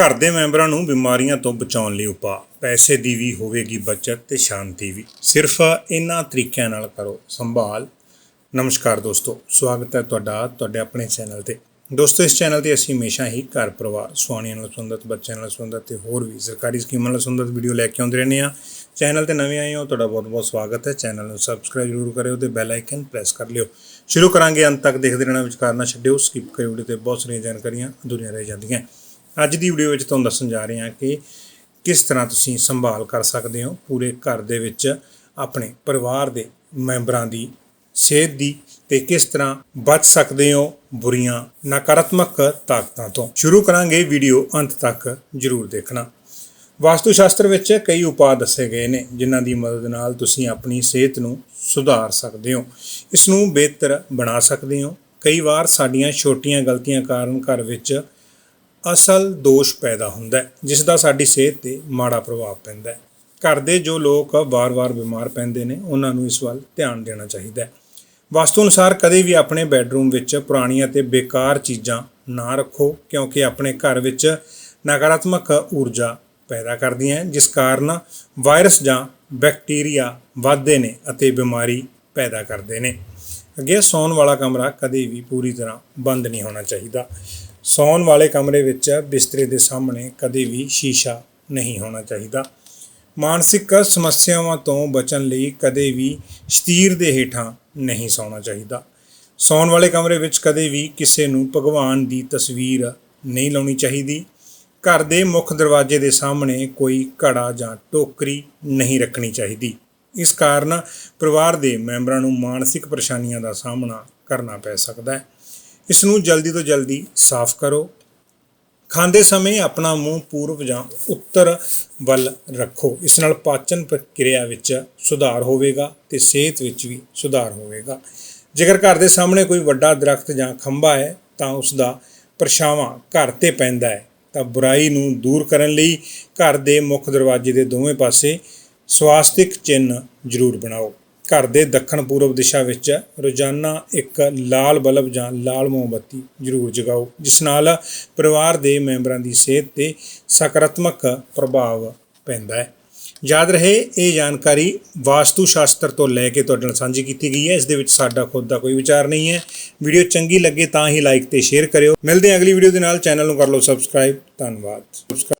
ਘਰ ਦੇ ਮੈਂਬਰਾਂ ਨੂੰ ਬਿਮਾਰੀਆਂ ਤੋਂ ਬਚਾਉਣ ਲਈ ਉਪਾਅ। ਪੈਸੇ ਦੀ ਵੀ ਹੋਵੇਗੀ ਬਚਤ ਤੇ ਸ਼ਾਂਤੀ ਵੀ। ਸਿਰਫ ਇਹਨਾਂ ਤਰੀਕਿਆਂ ਨਾਲ ਕਰੋ। ਸੰਭਾਲ। ਨਮਸਕਾਰ ਦੋਸਤੋ। ਸਵਾਗਤ ਹੈ ਤੁਹਾਡਾ, ਤੁਹਾਡੇ ਆਪਣੇ ਚੈਨਲ ਤੇ। ਦੋਸਤੋ, ਇਸ ਚੈਨਲ ਤੇ ਅਸੀਂ ਹਮੇਸ਼ਾ ਹੀ ਘਰ ਪਰਿਵਾਰ, ਸੁਆਣੀਆਂ ਨਾਲ ਸੰਬੰਧਿਤ, ਬੱਚਿਆਂ ਨਾਲ ਸੰਬੰਧਿਤ ਤੇ ਹੋਰ ਵੀ ਸਰਕਾਰੀ ਸਕੀਮਾਂ ਨਾਲ ਸੰਬੰਧਿਤ ਵੀਡੀਓ ਲੈ ਕੇ ਆਉਂਦੇ ਰਹਿੰਦੇ ਆ ਚੈਨਲ ਤੇ ਨਵੇਂ ਆਏ ਹੋ, ਤੁਹਾਡਾ ਬਹੁਤ ਬਹੁਤ ਸਵਾਗਤ ਹੈ। ਚੈਨਲ ਨੂੰ ਸਬਸਕ੍ਰਾਈਬ ਜ਼ਰੂਰ ਕਰਿਓ ਤੇ ਬੈਲ ਆਈਕਨ ਪ੍ਰੈਸ ਕਰ ਲਿਓ। ਸ਼ੁਰੂ ਕਰਾਂਗੇ ਅੰਤ ਤੱਕ ਦੇਖਦੇ ਰਹਿਣਾ, ਵਿਚਕਾਰ ਨਾ ਛੱਡਿਓ ਸਕਿਪ ਕਰਿਓ ਵੀਡੀਓ ਤੇ ਬਹੁਤ ਸਾਰੀਆਂ ਜਾਣਕਾਰੀਆਂ ਅਧੂਰੀਆਂ ਰਹਿ ਜਾਂਦੀਆਂ। ਅੱਜ ਦੀ ਵੀਡੀਓ ਵਿੱਚ ਤੁਹਾਨੂੰ ਦੱਸਣ ਜਾ ਰਹੇ ਹਾਂ ਕਿ ਕਿਸ ਤਰ੍ਹਾਂ ਤੁਸੀਂ ਸੰਭਾਲ ਕਰ ਸਕਦੇ ਹੋ ਪੂਰੇ ਘਰ ਦੇ ਵਿੱਚ ਆਪਣੇ ਪਰਿਵਾਰ ਦੇ ਮੈਂਬਰਾਂ ਦੀ ਸਿਹਤ ਦੀ ਤੇ ਕਿਸ ਤਰ੍ਹਾਂ ਬਚ ਸਕਦੇ ਹੋ ਬੁਰੀਆਂ ਨਕਾਰਾਤਮਕ ਤਾਕਤਾਂ ਤੋਂ। ਸ਼ੁਰੂ ਕਰਾਂਗੇ ਵੀਡੀਓ ਅੰਤ ਤੱਕ ਜਰੂਰ ਦੇਖਣਾ। ਵਾਸਤੂ ਸ਼ਾਸਤਰ ਵਿੱਚ ਕਈ ਉਪਾਅ ਦੱਸੇ ਗਏ ਨੇ ਜਿਨ੍ਹਾਂ ਦੀ ਮਦਦ ਨਾਲ ਤੁਸੀਂ ਆਪਣੀ ਸਿਹਤ ਨੂੰ ਸੁਧਾਰ ਸਕਦੇ ਹੋ। ਇਸ ਨੂੰ ਬਿਹਤਰ ਬਣਾ ਸਕਦੇ ਹੋ। ਕਈ ਵਾਰ ਸਾਡੀਆਂ ਛੋਟੀਆਂ ਗਲਤੀਆਂ ਕਾਰਨ ਘਰ ਵਿੱਚ ਅਸਲ ਦੋਸ਼ ਪੈਦਾ ਹੁੰਦਾ ਹੈ ਜਿਸ ਦਾ ਸਾਡੀ ਸਿਹਤ ਤੇ ਮਾੜਾ ਪ੍ਰਭਾਵ ਪੈਂਦਾ ਹੈ। ਘਰ ਦੇ ਜੋ ਲੋਕ ਵਾਰ-ਵਾਰ ਬਿਮਾਰ ਪੈਂਦੇ ਨੇ, ਉਹਨਾਂ ਨੂੰ ਇਸ ਵੱਲ ਧਿਆਨ ਦੇਣਾ ਚਾਹੀਦਾ ਹੈ। ਵਾਸਤੂ ਅਨੁਸਾਰ ਕਦੇ ਵੀ ਆਪਣੇ ਬੈੱਡਰੂਮ ਵਿੱਚ ਪੁਰਾਣੀਆਂ ਤੇ ਬੇਕਾਰ ਚੀਜ਼ਾਂ ਨਾ ਰੱਖੋ, ਕਿਉਂਕਿ ਆਪਣੇ ਘਰ ਵਿੱਚ ਨਕਾਰਾਤਮਕ ਊਰਜਾ ਪੈਦਾ ਕਰਦੀਆਂ ਜਿਸ ਕਾਰਨ ਵਾਇਰਸ ਜਾਂ ਬੈਕਟੀਰੀਆ ਵੱਧਦੇ ਨੇ ਅਤੇ ਬਿਮਾਰੀ ਪੈਦਾ ਕਰਦੇ ਨੇ। ਅੱਗੇ ਸੌਣ ਵਾਲਾ ਕਮਰਾ ਕਦੇ ਵੀ ਪੂਰੀ ਤਰ੍ਹਾਂ ਬੰਦ ਨਹੀਂ ਹੋਣਾ ਚਾਹੀਦਾ। ਸੌਣ ਵਾਲੇ ਕਮਰੇ ਵਿੱਚ ਬਿਸਤਰੇ ਦੇ ਸਾਹਮਣੇ ਕਦੇ ਵੀ ਸ਼ੀਸ਼ਾ ਨਹੀਂ ਹੋਣਾ ਚਾਹੀਦਾ। ਮਾਨਸਿਕ ਸਮੱਸਿਆਵਾਂ ਤੋਂ ਬਚਣ ਲਈ ਕਦੇ ਵੀ ਸਤੀਰ ਦੇ ਹੇਠਾਂ ਨਹੀਂ ਸੌਣਾ ਚਾਹੀਦਾ। ਸੌਣ ਵਾਲੇ ਕਮਰੇ ਵਿੱਚ ਕਦੇ ਵੀ ਕਿਸੇ ਨੂੰ ਭਗਵਾਨ ਦੀ ਤਸਵੀਰ ਨਹੀਂ ਲਾਉਣੀ ਚਾਹੀਦੀ। ਘਰ ਦੇ ਮੁੱਖ ਦਰਵਾਜ਼ੇ ਦੇ ਸਾਹਮਣੇ ਕੋਈ ਘੜਾ ਜਾਂ ਟੋਕਰੀ ਨਹੀਂ ਰੱਖਣੀ ਚਾਹੀਦੀ। ਇਸ ਕਾਰਨ ਪਰਿਵਾਰ ਦੇ ਮੈਂਬਰਾਂ ਨੂੰ ਮਾਨਸਿਕ ਪਰੇਸ਼ਾਨੀਆਂ ਦਾ ਸਾਹਮਣਾ ਕਰਨਾ ਪੈ ਸਕਦਾ ਹੈ। ਇਸ ਨੂੰ ਜਲਦੀ ਤੋਂ ਜਲਦੀ ਸਾਫ਼ ਕਰੋ। ਖਾਂਦੇ ਸਮੇਂ ਆਪਣਾ ਮੂੰਹ ਪੂਰਬ ਜਾਂ ਉੱਤਰ ਵੱਲ ਰੱਖੋ। ਇਸ ਨਾਲ ਪਾਚਨ ਪ੍ਰਕਿਰਿਆ ਵਿੱਚ ਸੁਧਾਰ ਹੋਵੇਗਾ ਤੇ ਸਿਹਤ ਵਿੱਚ ਵੀ ਸੁਧਾਰ ਹੋਵੇਗਾ। ਜੇਕਰ ਘਰ ਦੇ ਸਾਹਮਣੇ ਕੋਈ ਵੱਡਾ ਦਰਖਤ ਜਾਂ ਖੰਭਾ ਹੈ, ਤਾਂ ਉਸ ਦਾ ਪਰਛਾਵਾਂ ਘਰ ਤੇ ਪੈਂਦਾ ਹੈ। ਤਾਂ ਬੁਰਾਈ ਨੂੰ ਦੂਰ ਕਰਨ ਲਈ ਘਰ ਦੇ ਮੁੱਖ ਦਰਵਾਜ਼ੇ ਦੇ ਦੋਵੇਂ ਪਾਸੇ ਸਵਾਸਤਿਕ ਚਿੰਨ੍ਹ ਜ਼ਰੂਰ ਬਣਾਓ। ਘਰ ਦੇ ਦੱਖਣ ਪੂਰਬ ਦਿਸ਼ਾ ਵਿੱਚ ਰੋਜ਼ਾਨਾ ਇੱਕ ਲਾਲ ਬਲਬ ਜਾਂ ਲਾਲ ਮੋਮਬੱਤੀ ਜ਼ਰੂਰ ਜਗਾਓ, ਜਿਸ ਨਾਲ ਪਰਿਵਾਰ ਦੇ ਮੈਂਬਰਾਂ ਦੀ ਸਿਹਤ ਤੇ ਸਕਾਰਾਤਮਕ ਪ੍ਰਭਾਵ ਪੈਂਦਾ ਹੈ। ਯਾਦ ਰਹੇ, ਇਹ ਜਾਣਕਾਰੀ ਵਾਸਤੂ ਸ਼ਾਸਤਰ ਤੋਂ ਲੈ ਕੇ ਤੁਹਾਡੇ ਨਾਲ ਸਾਂਝੀ ਕੀਤੀ ਗਈ ਹੈ। ਇਸ ਦੇ ਵਿੱਚ ਸਾਡਾ ਖੁਦ ਦਾ ਕੋਈ ਵਿਚਾਰ ਨਹੀਂ ਹੈ। ਵੀਡੀਓ ਚੰਗੀ ਲੱਗੇ ਤਾਂ ਹੀ ਲਾਈਕ ਤੇ ਸ਼ੇਅਰ ਕਰਿਓ। ਮਿਲਦੇ ਹਾਂ ਅਗਲੀ ਵੀਡੀਓ ਦੇ ਨਾਲ। ਚੈਨਲ ਨੂੰ ਕਰ ਲਓ ਸਬਸਕ੍ਰਾਈਬ। ਧੰਨਵਾਦ।